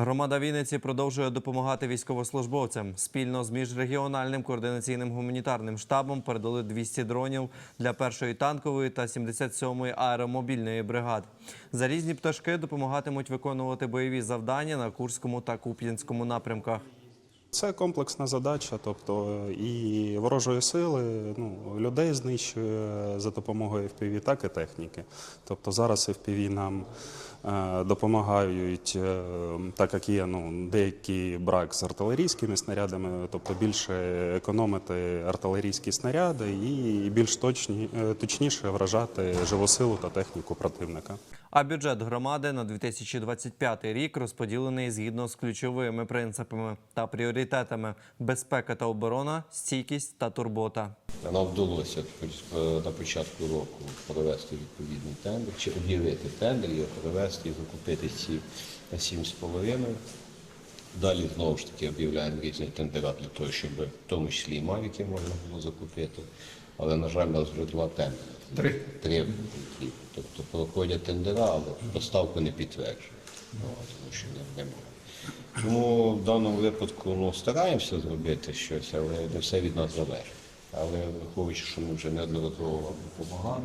Громада Вінниці продовжує допомагати військовослужбовцям. Спільно з міжрегіональним координаційним гуманітарним штабом передали 200 дронів для першої танкової та 77-ї аеромобільної бригад. За різні пташки допомагатимуть виконувати бойові завдання на Курському та Куп'янському напрямках. Це комплексна задача, тобто і ворожої сили, ну, людей знищує за допомогою FPV, так і техніки. Тобто зараз FPV нам е, допомагають, е, так як є ну, деякий брак з артилерійськими снарядами, тобто більше економити артилерійські снаряди і більш точні, е, точніше вражати живу силу та техніку противника. А бюджет громади на 2025 рік розподілений згідно з ключовими принципами та пріоритетами безпека та оборона, стійкість та турбота. Нам вдалося на початку року провести відповідний тендер, чи об'явити тендер, його провести і закупити ці 7,5. Далі знову ж таки об'являємо різні тендера для того, щоб в тому числі і мавіки можна було закупити. Але, на жаль, у нас вже два тендери. Три. Три. Тобто проходять тендера, але поставку не підтверджують. Ну, тому що немає. Тому в даному випадку ну, стараємося зробити щось, але не все від нас залежить. Але враховуючи, що ми вже неодноразово допомагали,